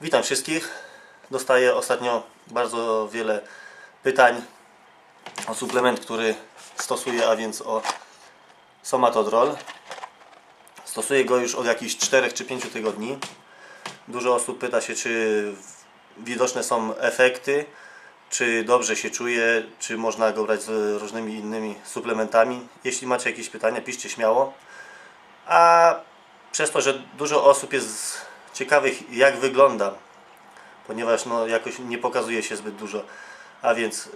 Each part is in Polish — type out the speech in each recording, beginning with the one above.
Witam wszystkich. Dostaję ostatnio bardzo wiele pytań o suplement, który stosuję, a więc o Somatodrol. Stosuję go już od jakichś 4 czy 5 tygodni. Dużo osób pyta się, czy widoczne są efekty, czy dobrze się czuje, czy można go brać z różnymi innymi suplementami. Jeśli macie jakieś pytania, piszcie śmiało. A przez to, że dużo osób jest ciekawych jak wyglądam, ponieważ no, jakoś nie pokazuje się zbyt dużo, a więc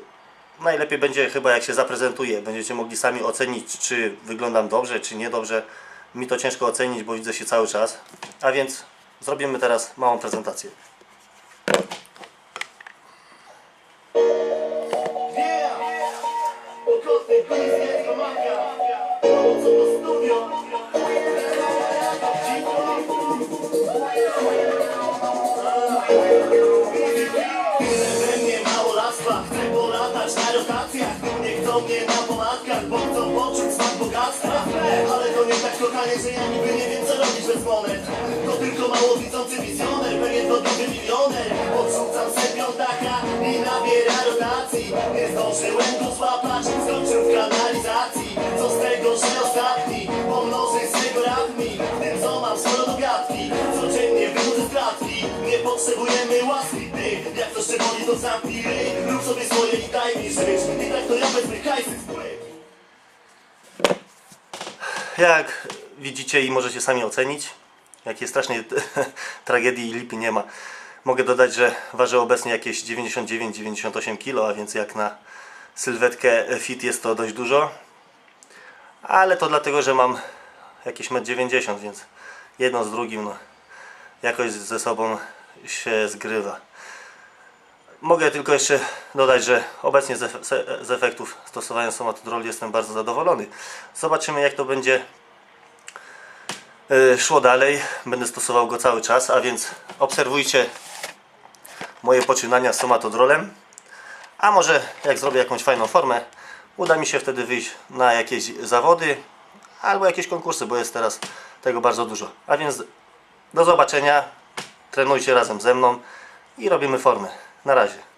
najlepiej będzie chyba jak się zaprezentuję, będziecie mogli sami ocenić czy wyglądam dobrze, czy niedobrze. Mi to ciężko ocenić, bo widzę się cały czas, a więc zrobimy teraz małą prezentację. Okropny blizniec, Na pomadkach Bo chcą poczuć smak bogactwa. Ale to nie tak kochanie, że ja niby nie wiem co robić bez monet. To tylko mało widzący wizjoner Pewien to duży milioner. Odrzucam se piątaka i nabiera rotacji. Nie zdążyłem go złapać Skończył w kanalizacji. Co z tego, że ostatni Pomnoży swego radmi Tym co mam sporo do gadki Codziennie wychodzę z klatki. Nie potrzebujemy łaski Ty, jak to się boli to zamknij ryj. Rób sobie swoje i daj mi żyć. I tak to ja bez Jak widzicie i możecie sami ocenić, jakiej strasznej tragedii lipy nie ma. Mogę dodać, że ważę obecnie jakieś 99-98 kg, a więc jak na sylwetkę fit jest to dość dużo. Ale to dlatego, że mam jakieś 1,90 m, więc jedno z drugim no, jakoś ze sobą się zgrywa. Mogę tylko jeszcze dodać, że obecnie z, z efektów stosowania somatodrolu jestem bardzo zadowolony. Zobaczymy jak to będzie e, szło dalej. Będę stosował go cały czas, a więc obserwujcie moje poczynania z somatodrolem. A może jak zrobię jakąś fajną formę, uda mi się wtedy wyjść na jakieś zawody albo jakieś konkursy, bo jest teraz tego bardzo dużo. A więc do zobaczenia. Trenujcie razem ze mną i robimy formę. Na razie.